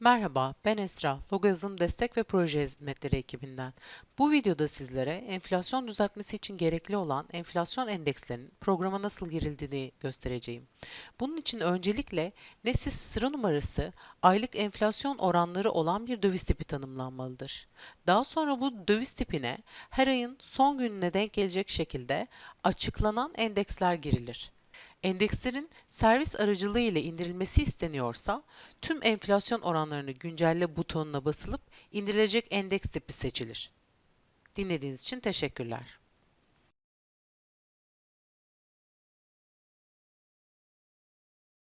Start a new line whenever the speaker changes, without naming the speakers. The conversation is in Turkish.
Merhaba, ben Esra, Logazım Destek ve Proje Hizmetleri ekibinden. Bu videoda sizlere enflasyon düzeltmesi için gerekli olan enflasyon endekslerinin programa nasıl girildiğini göstereceğim. Bunun için öncelikle NESİS sıra numarası aylık enflasyon oranları olan bir döviz tipi tanımlanmalıdır. Daha sonra bu döviz tipine her ayın son gününe denk gelecek şekilde açıklanan endeksler girilir. Endekslerin servis aracılığı ile indirilmesi isteniyorsa tüm enflasyon oranlarını güncelle butonuna basılıp indirilecek endeks tipi seçilir. Dinlediğiniz için teşekkürler.